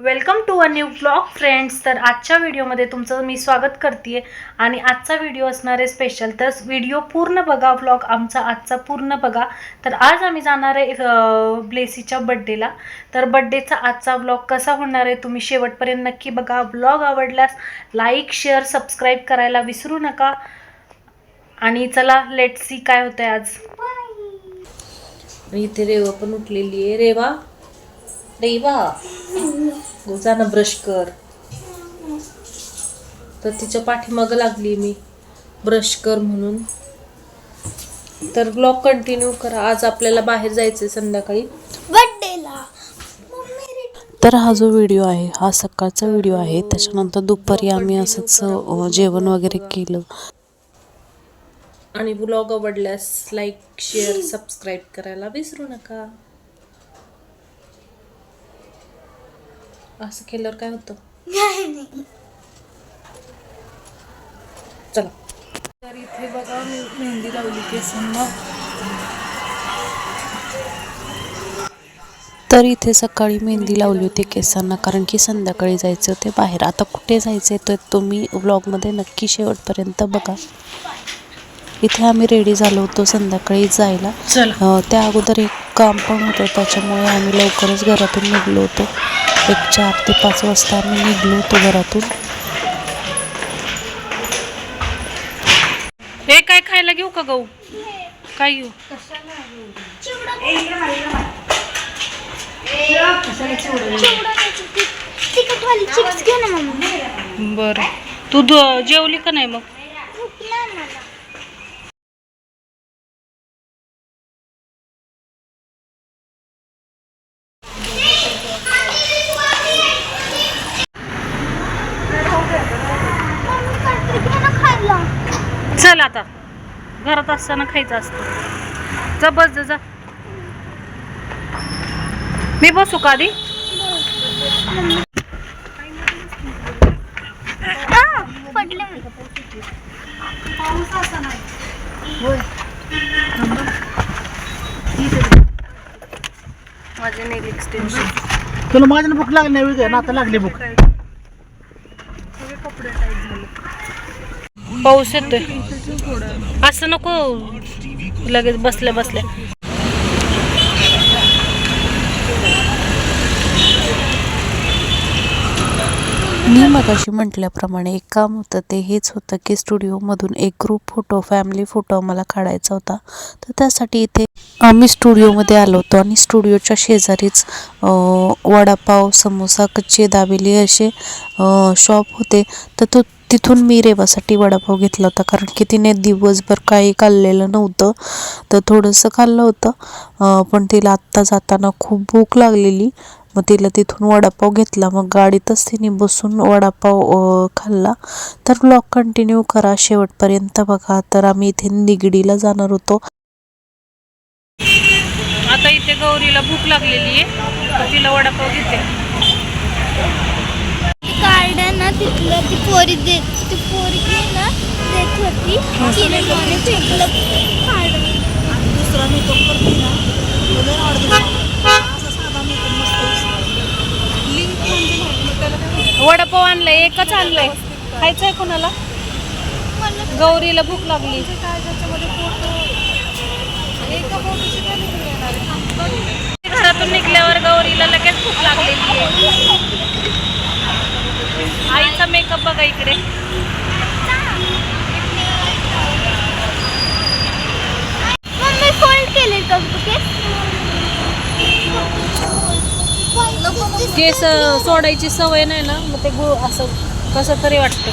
Welcome to a new blog friends तर आजच्या व्हिडिओमध्ये तुमचं मी स्वागत करते आणि आजचा व्हिडिओ असणार आहे स्पेशल तर व्हिडिओ पूर्ण बघा ब्लॉग आमचा आजचा पूर्ण बघा. तर आज आम्ही जाणार आहे ब्लेसीच्या बड्डेला तर बड्डेचा आजचा ब्लॉग कसा होणार आहे तुम्ही शेवटपर्यंत नक्की बघा. ब्लॉग आवडल्यास लाईक शेअर सबस्क्राईब करायला विसरू नका. आणि चला लेट सी काय होतंय आज. इथे रेवा पण उठलेली आहे. रेवा? रेवा जा ना ब्रश कर. तर तिच्या पाठीमागं लागली मी. ब्रश कर म्हणून. तर ब्लॉग कंटिन्यू करा. आज आपल्याला बाहेर जायचंय संध्याकाळी. बर्थडेला तर हा जो व्हिडिओ आहे हा सकाळचा व्हिडिओ आहे. त्याच्यानंतर दुपारी आम्ही असंच अ, जेवण वगैरे केलं. आणि ब्लॉग आवडल्यास लाईक शेअर सबस्क्राईब करायला विसरू नका. असं केल्यावर काय होतं? चला. तर इथे बघा मी मेहंदी लावली केसांना तर इथे सकाळी मेहंदी लावली होती केसांना कारण की संध्याकाळी जायचं होते बाहेर. आता कुठे जायचं आहे तर तुम्ही व्लॉगमध्ये नक्की शेवटपर्यंत बघा. इथे आम्ही रेडी झालो होतो संध्याकाळी जायला. त्या अगोदर एक काम पण होतं त्याच्यामुळे आम्ही लवकरच घरातून निघलो होतो. एक चार ते पाच वाजता आम्ही निघलो होतो घरातून. हे काय खायला घेऊ का गहू? काय घेऊ? तिखटवाली चिप्स घे ना मम्मी. बर. तू दु- जेवली का नाही मग भूक नाही मला मम्मी काहीतरी घे ना खायला चल आता घरात असताना खायचं असतं. जा बस जा, जा मी बसू का आधी माझे नेल एक्सटेन्शन तुला माझ्या भूक लागली नाही ना आता लागली भूक. पाऊस येतोय. असं नको लगेच बसल्या बसल्या. मी मगाशी म्हटल्याप्रमाणे एक काम होतं ते हेच होतं की स्टुडिओमधून एक ग्रुप फोटो फॅमिली फोटो आम्हाला काढायचा होता. तर त्यासाठी इथे आम्ही स्टुडिओमध्ये आलो होतो आणि स्टुडिओच्या शेजारीच वडापाव समोसा कच्चे दाबेली असे शॉप होते. तर तो तिथून मी रेवासाठी वडापाव घेतला होता. कारण की तिने दिवसभर काही खाल्लेलं नव्हतं. तर थोडंसं खाल्लं होतं. पण तिला आत्ता जाताना खूप भूक लागलेली. मग तिला तिथून वडापाव घेतला. मग गाडीतच तिने बसून वडापाव खाल्ला. तर ब्लॉग कंटिन्यू करा शेवटपर्यंत बघा. तर आम्ही इथे निगडीला जाणार होतो. आता इथे गौरीला भूक लागलेली आहे. तिला वडापाव घेते. तिथलं ती पोरी देत ती पोरी ना देत होती. तिने फेकलं दुसरा मेकअप करते ना. तुला आवडतो साधा मेकअप मस्त लिंक म्हणजे नाही त्याला काय वडापाव आणलाय एकच आणलाय खायचंय कोणाला? गौरीला भूक लागली. काय त्याच्यामध्ये फोटो एका फोटोची काय लिंक येणार. आहे घरातून निघल्यावर गौरीला लगेच भूक लागलेली आहे. आईचा मेकअप बघा इकडे. फोल्ड केले केस केस सोडायची सवय नाही ना मग ते गु असं कसं तरी वाटतं.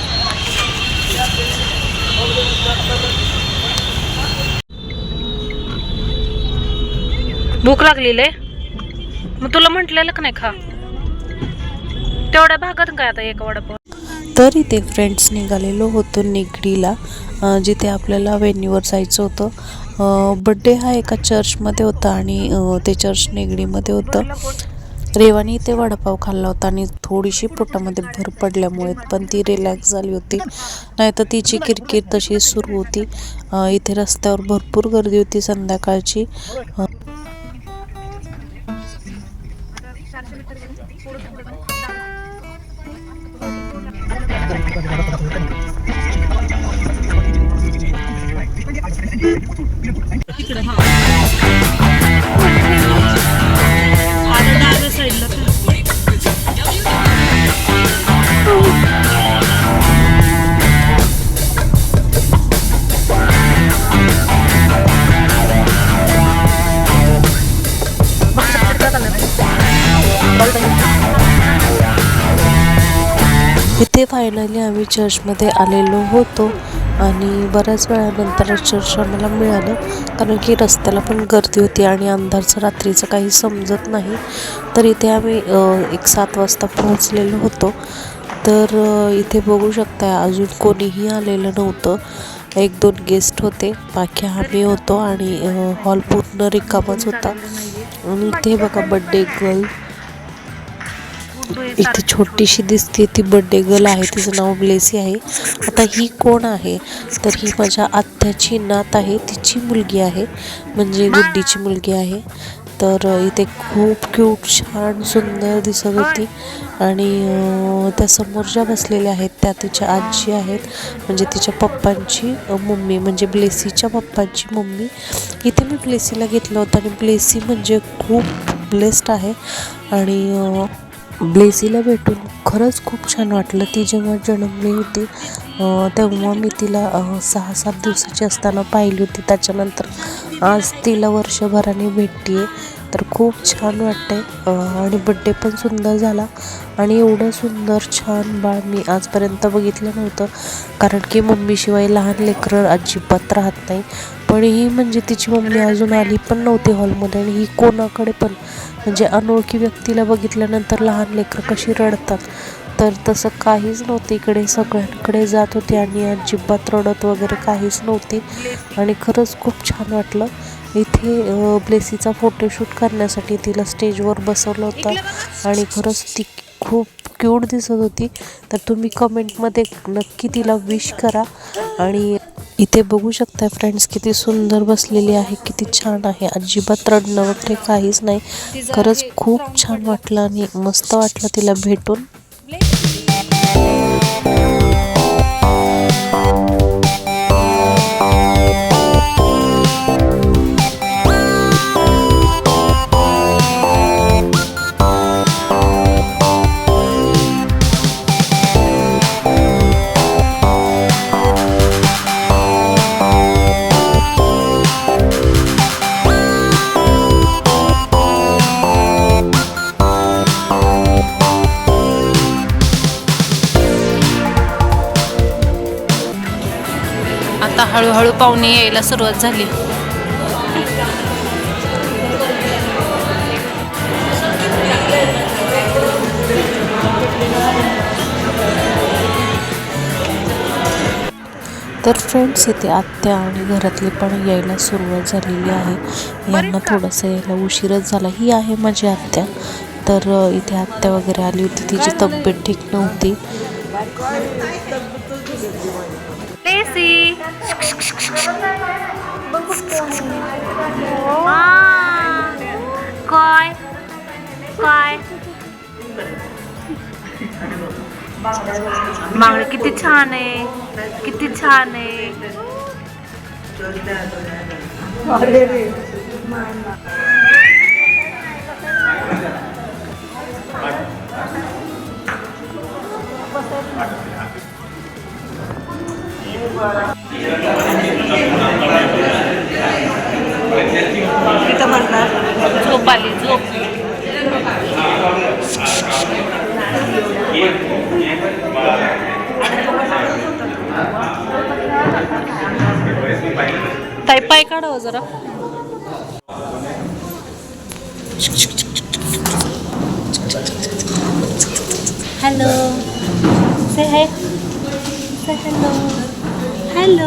भूक लागलेली? आहे मग तुला म्हटलेलं का नाही खा? तेवढ्या भागात काय आता एक वडापाव? तर इथे फ्रेंड्स निघालेलो होतो निगडीला जिथे आपल्याला वेन्यूवर जायचं होतं. बड्डे हा एका चर्चमध्ये होता आणि ते चर्च निगडीमध्ये होतं. रेवानी इथे वडापाव खाल्ला होता आणि थोडीशी पोटामध्ये भर पडल्यामुळे पण ती रिलॅक्स झाली होती. नाही तर तिची किरकिर तशी सुरू होती. इथे रस्त्यावर भरपूर गर्दी होती संध्याकाळची. तिकडे हा. फायनली आम्ही चर्चमध्ये आलेलो होतो आणि बऱ्याच वेळानंतर चर्च आम्हाला मिळालं कारण की रस्त्याला पण गर्दी होती आणि अंधारचं रात्रीचं काही समजत नाही. तर इथे आम्ही एक सात वाजता पोहोचलेलो होतो. तर इथे बघू शकता अजून कोणीही आलेलं नव्हतं. एक दोन गेस्ट होते बाकी आम्ही होतो आणि हॉल पूर्ण रिकामाच होता. आणि इथे बघा बड्डे गर्ल इथे छोटीशी दिसते ती बड्डे गर्ल आहे तिचं नाव ब्लेसी आहे. आता ही कोण आहे? तर ही माझ्या आत्याची नात आहे तिची मुलगी आहे म्हणजे गुड्डीची मुलगी आहे. तर इथे खूप क्यूट छान सुंदर दिसत होती. आणि त्या समोर ज्या बसलेल्या आहेत त्या तिच्या आजी आहेत म्हणजे तिच्या पप्पांची मम्मी म्हणजे ब्लेसीच्या पप्पांची मम्मी. इथे मी ब्लेसीला घेतलं होतं आणि ब्लेसी म्हणजे खूप ब्लेस्ड आहे. आणि ब्लेसीला भेटून खरंच खूप छान वाटलं. ती जेव्हा जन्मली होती तेव्हा मी तिला सहा सात दिवसाची असताना पाहिली होती. त्याच्यानंतर आज तिला वर्षभराने भेटते आहे तर खूप छान वाटते आणि बड्डे पण सुंदर झाला. आणि एवढं सुंदर छान बाळ मी आजपर्यंत बघितलं नव्हतं. कारण की मम्मीशिवाय लहान लेकरं अजिबात राहत नाही. पण ही म्हणजे तिची मम्मी अजून आली पण नव्हती हॉलमध्ये आणि ही कोणाकडे पण म्हणजे अनोळखी व्यक्तीला बघितल्यानंतर लहान लेकरं कशी रडतात. तर तसं काहीच नव्हतं. इकडे सगळ्यांकडे जात होती आणि अजिबात रडत वगैरे काहीच नव्हती. आणि खरंच खूप छान वाटलं. इथे ब्लेसीचा फोटोशूट करण्यासाठी तिला स्टेजवर बसवलं होतं. आणि खरंच ती खूप क्यूट दिसत होती. तर तुम्ही कमेंटमध्ये नक्की तिला विश करा. आणि इथे बघू शकता फ्रेंड्स किती सुंदर बसलेली आहे किती छान आहे. अजिबात रडणं वगैरे काहीच नाही. खरंच खूप छान वाटलं आणि मस्त वाटलं तिला भेटून. पाहुणे यायला सुरुवात झाली. तर फ्रेंड्स इथे आत्या आणि घरातले पण यायला सुरुवात झालेली आहे. यांना थोडंसं यायला उशीरच झाला. ही आहे माझी आत्या. तर इथे आत्या वगैरे आली होती. तिची तब्येत ठीक नव्हती. लेसी काय काय मागणं किती छान आहे किती छान आहे तिथं म्हणणार झोप आली झोप. ताई पाय काढावं जरा. Hello say hi say hello hello.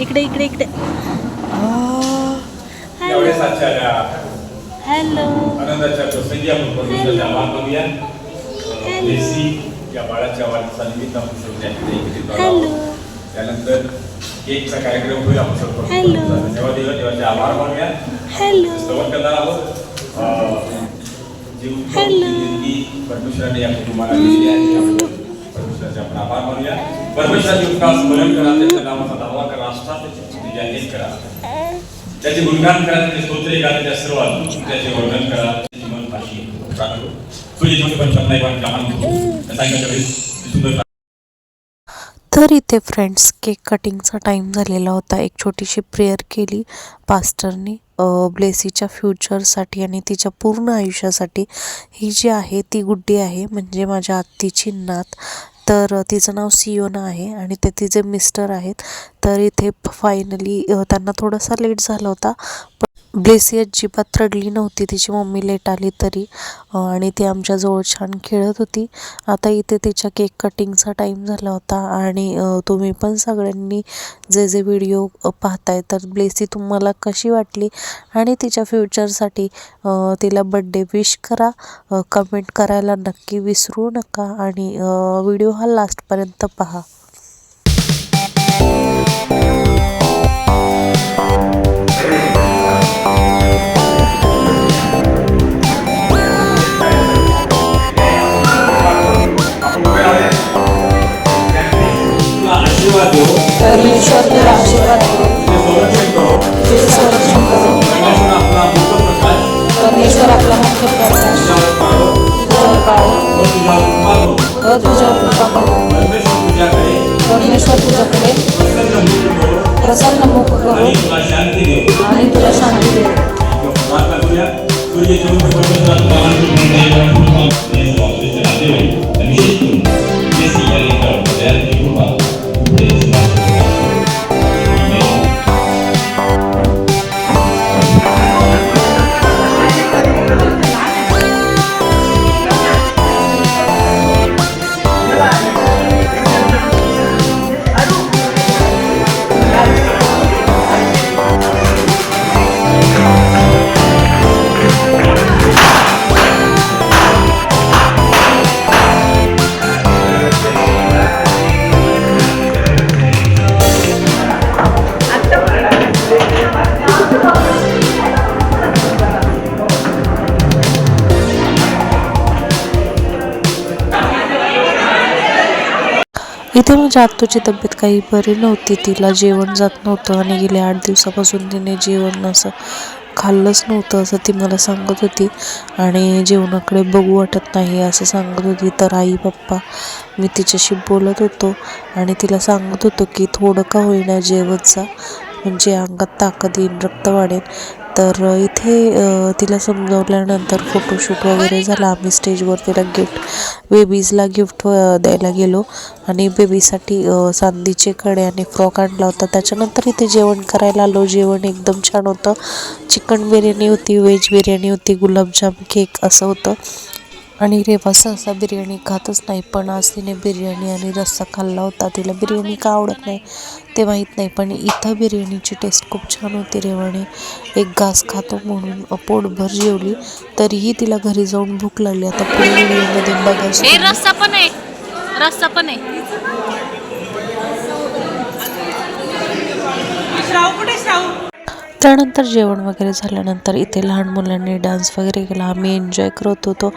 इकडे इकडे इकडे. हॅलो. या बाळाच्या वाढदिवसानिमित्त आपण सर्व एकत्रित आलो आहोत. त्यानंतर केकचा कार्यक्रम होईल. आपण सर्व धन्यवाद दिला देवाचे आभार मानूया. हॅलो. स्तवन करणार आहोत. जीव जिंदगी परमेश्वराने या कुटुंबाला दिली आहे. परमेश्वराचे आपण आभार मानूया. परमेश्वराचे उपकार स्मरण करा त्याच्या नावाचा दावा करा राष्ट्रात जाहीर करा. त्याचे गुणगान करा त्याचे स्तोत्रे करा त्याच्या सर्व अद्भुत त्याचे वर्णन करा. त्याची मन तुझे जीवन पण सुंदर तर इथे फ्रेंड्स केक कटिंगचा टाईम झालेला होता. एक छोटीशी प्रेयर केली पास्टरने ब्लेसीच्या फ्युचरसाठी आणि तिच्या पूर्ण आयुष्यासाठी ही जी आहे ती गुड्डी आहे म्हणजे माझ्या आत्तीची नात. तर तिचं नाव सियोना आहे आणि ते तिचे मिस्टर आहेत. तर इथे फायनली त्यांना थोडासा लेट झाला होता. पण ब्लेसी अजिबात रडली नव्हती. तिची मम्मी लेट आली तरी आणि ती आमच्याजवळ छान खेळत होती. आता इथे तिच्या केक कटिंगचा टाईम झाला होता आणि तुम्ही पण सगळ्यांनी जे जे व्हिडिओ पाहताय तर ब्लेसी तुम्हाला कशी वाटली आणि तिच्या फ्युचरसाठी तिला बड्डे विश करा कमेंट करायला नक्की विसरू नका आणि व्हिडिओ हा लास्टपर्यंत पहा. माझ्या आत्तूची तब्येत काही बरी नव्हती. तिला जेवण जात नव्हतं आणि गेल्या आठ दिवसापासून तिने जेवण असं खाल्लंच नव्हतं असं ती मला सांगत होती. आणि जेवणाकडे बघू वाटत नाही असं सांगत होती. तर आई पप्पा मी तिच्याशी बोलत होतो आणि तिला सांगत होतो की थोडं का होईना जेवत जा. म्हणजे अंगात ताकद येईन रक्त वाढेल तर इथे तिला समजवल्यानंतर फोटोशूट वगैरे झाला. आम्ही स्टेजवर तिला गिफ्ट बेबीजला गिफ्ट द्यायला गेलो. आणि बेबीसाठी अ, चांदीचे कडे आणि फ्रॉक आणला होता. त्याच्यानंतर इथे जेवण करायला आलो. जेवण एकदम छान होतं. चिकन बिर्याणी होती व्हेज बिर्याणी होती गुलाबजाम केक असं होतं. आणि रेवा सहसा बिर्याणी खातच नाही पण आज तिने बिर्याणी आणि रस्सा खाल्ला होता. तिला बिर्याणी का आवडत नाही ते माहीत नाही पण इथं बिर्याणीची टेस्ट खूप छान होती. रेवाने एक घास खातो म्हणून पोटभर जेवली तरीही तिला घरी जाऊन भूक लागली. आता पुढे व्हिडिओमध्ये बघायची रस्सा पण आहे रस्सा पण आहे त्यानंतर जेवण वगैरे झाल्यानंतर इथे लहान मुलांनी डान्स वगैरे केला. आम्ही एन्जॉय करत होतो.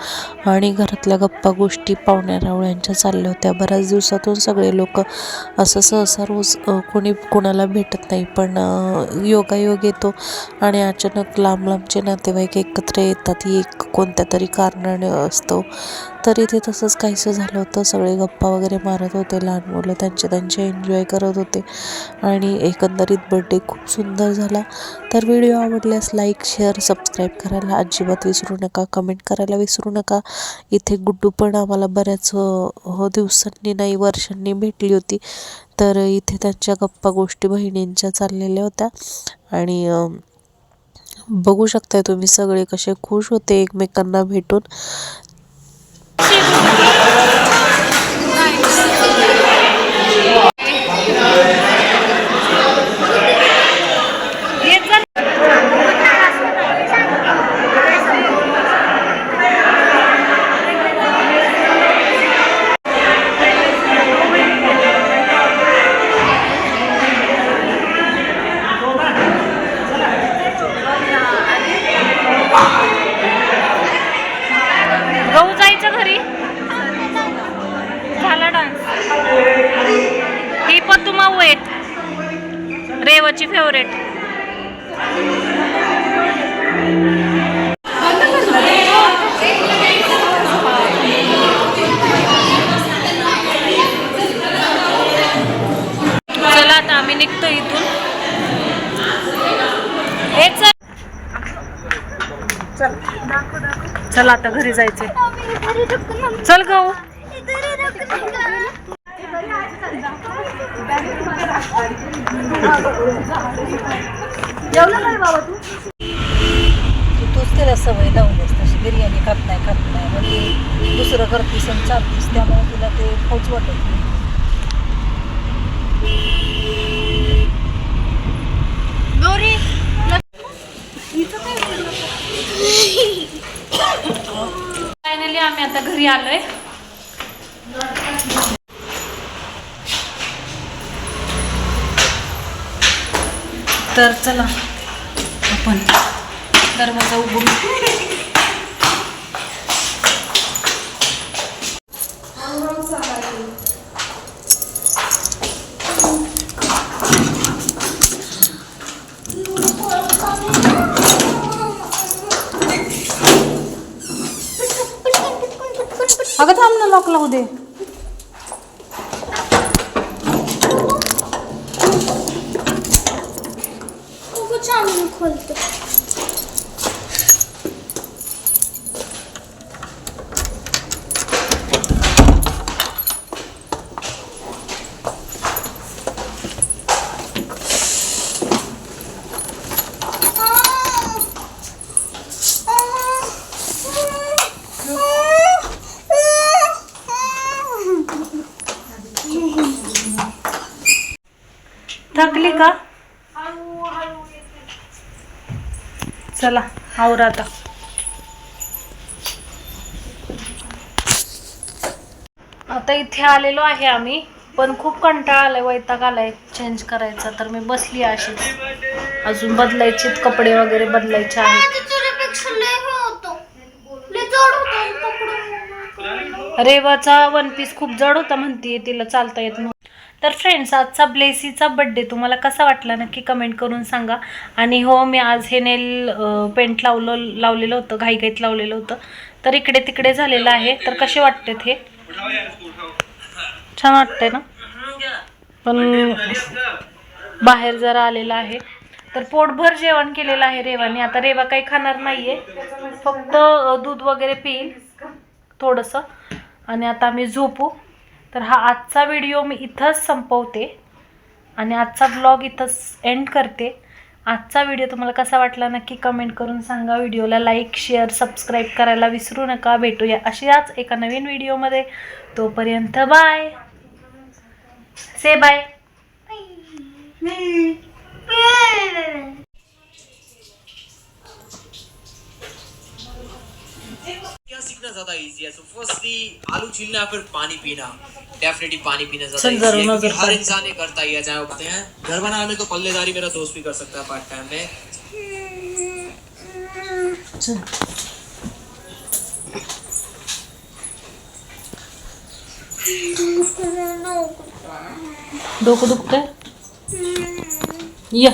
आणि घरातल्या गप्पा गोष्टी पाहुण्या रावळ्यांच्या चालल्या होत्या. बऱ्याच दिवसातून सगळे लोक असं सहसा रोज कोणी कोणाला भेटत नाही. पण योगायोग येतो आणि अचानक लांब लांबचे नातेवाईक एकत्र येतात. ही एक कोणत्या तरी कारणाने असतो. तर इथे तसंच काहीसं झालं होतं. सगळे गप्पा वगैरे मारत होते लहान मुलं त्यांचे त्यांचे एन्जॉय करत होते. आणि एकंदरीत बड्डे खूप सुंदर झाला. तर व्हिडिओ आवडल्यास लाईक शेअर सबस्क्राईब करायला अजिबात विसरू नका. कमेंट करायला विसरू नका. इथे गुड्डू पण आम्हाला बऱ्याच हो दिवसांनी नाही वर्षांनी भेटली होती. तर इथे त्यांच्या गप्पा गोष्टी बहिणींच्या चाललेल्या होत्या. आणि बघू शकताय तुम्ही सगळे कसे खुश होते एकमेकांना भेटून. ही आता घरी जायचंय. चल गाऊ तूच त्याला सवय लावलीस तशी बिर्याणी खात नाही खात नाही. मग ती दुसरं करतीस आणि चालतीस त्यामुळे तुला ते खाऊच वाटत नाही. गौरी फायनली आम्ही आता घरी आलोय. तर चला आपण दरवाजा उघडू. थांब दे छान खोलतो थकली का चला आवरा आता. आता इथे आलेलो आहे आम्ही पण खूप कंटाळा आलाय वैताग आलाय चेंज करायचा. तर मी बसली अशीच अजून बदलायचे कपडे वगैरे बदलायचे आहेत. रेवाचा वन पीस खूप जड होता म्हणतीये तिला चालता येत नव्हतं. तर फ्रेंड्स आजचा ब्लेसीचा बड्डे तुम्हाला कसा वाटला? नक्की कमेंट करून सांगा. आणि हो मी आज हे नेल पेंट लावलं लावलेलं होतं घाईघाईत लावलेलं होतं. तर इकडे तिकडे झालेलं आहे. तर कसे वाटते हे? छान वाटतंय ना? पण बाहेर जरा आलेलं आहे. तर पोटभर जेवण केलेलं आहे रेवाने. आता रेवा काही खाणार नाहीये. फक्त दूध वगैरे पिईल थोडंसं. आणि आता आम्ही झोपू. तर हा आजचा व्हिडिओ मी इथंच संपवते आणि आजचा ब्लॉग इथंच एंड करते. आजचा व्हिडिओ तुम्हाला कसा वाटला नक्की कमेंट करून सांगा. व्हिडिओला लाईक शेअर सबस्क्राईब करायला विसरू नका. भेटूया अशाच एका नवीन व्हिडिओमध्ये तोपर्यंत बाय से बाय ज़्यादा इजी है। सो फर्स्टली आलू छीलना फिर पानी पीना। डेफिनेटली पानी पीना ज़्यादा इजी है क्योंकि हर इंसान ये करता ही है चाहे वो कहते हैं। घर बनाने में तो पल्लेदारी मेरा दोस्त भी कर सकता है पार्ट टाइम में। डोकं दुखतंय या।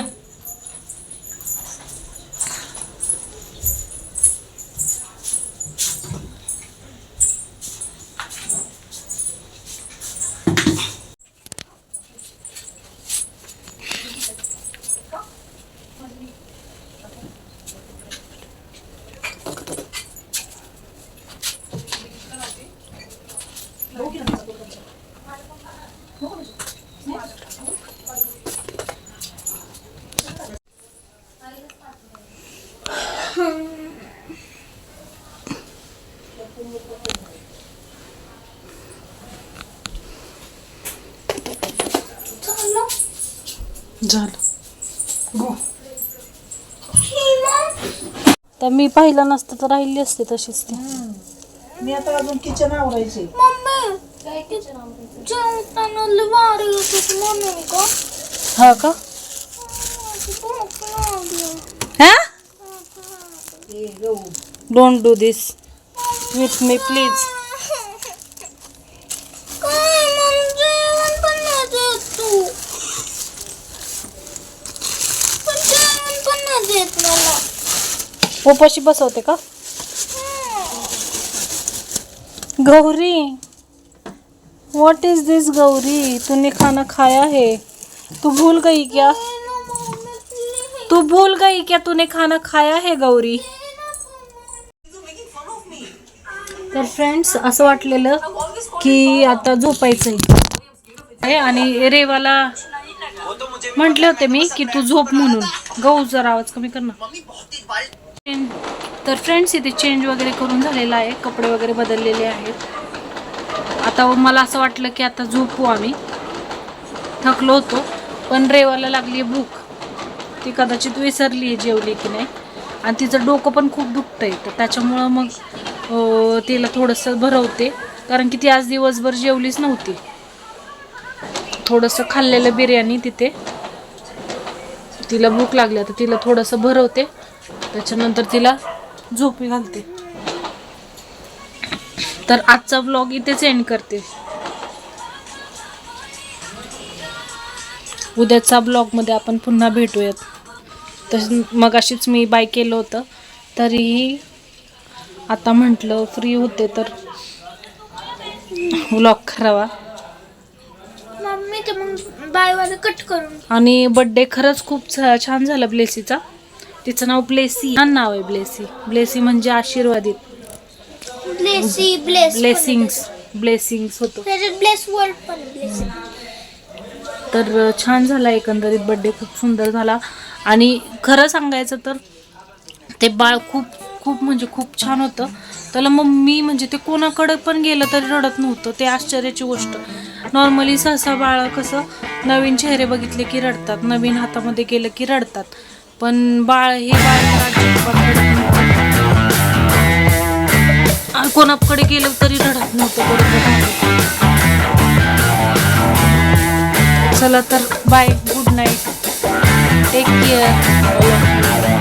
झालं. तर मी पाहिलं नसतं तर राहिली असते तशीच ती. मी आता अजून किचन आवरायचे हा का? हा? Don't do this with me please काय म्हणजे उपाशी बसवते का? Gauri what is this Gauri? तूने खाना खाया है? तू भूल गई क्या? तू भूल गई क्या तूने खाना खाया है गौरी? तर फ्रेंड्स असं वाटलेलं की आता झोपायचंय. आहे आणि रेवाला म्हटले होते मी की तू झोप म्हणून. गहू जरा आवाज कमी कर ना. तर फ्रेंड्स इथे चेंज वगैरे करून झालेला आहे. कपडे वगैरे बदललेले आहेत. आता मला असं वाटलं की आता झोपू आम्ही. थकलो होतो पण रेवाला लागली आहे भूक. ती कदाचित विसरली आहे जेवली की नाही. आणि तिचं डोकं पण खूप दुखतं आहे तर त्याच्यामुळं मग तिला थोडंसं भरवते. कारण की ती आज दिवसभर जेवलीच नव्हती. थोडंसं खाल्लेलं बिर्याणी तिथे. तिला भूक लागली आता तिला थोडंसं भरवते. त्याच्यानंतर तिला झोपी घालते. तर आजचा ब्लॉग इथेच एंड करते. उद्याचा ब्लॉगमध्ये आपण पुन्हा भेटूयात. तसं मग अशीच मी बाय केलं होतं तरीही आता म्हटलं फ्री होते तर ब्लॉग करावा. मम्मी तर मग बायवाला कट करून आणि बड्डे खरंच खूप छान झाला ब्लेसीचा तिचं नाव ब्लेसी. छान नाव आहे ब्लेसी. ब्लेसी म्हणजे आशीर्वादित. Blessy bless blessings. ब्लेसिंग्स होतो. त्याच्यात ब्लेस वर्ड पण ब्लेस. तर छान झाला एकंदरीत बड्डे खूप सुंदर झाला. आणि खरं सांगायचं तर ते बाळ खूप खूप म्हणजे खूप छान होतं. त्याला मम्मी म्हणजे ते कोणाकडे पण गेलं तरी रडत नव्हतं. ते आश्चर्याची गोष्ट. नॉर्मली सहसा बाळ कसं नवीन चेहरे बघितले की रडतात. नवीन हातामध्ये गेलं की रडतात. पण बाळ हे बाळ कोणाकडे गेलं तरी रडत नव्हतं चला तर bye good night take care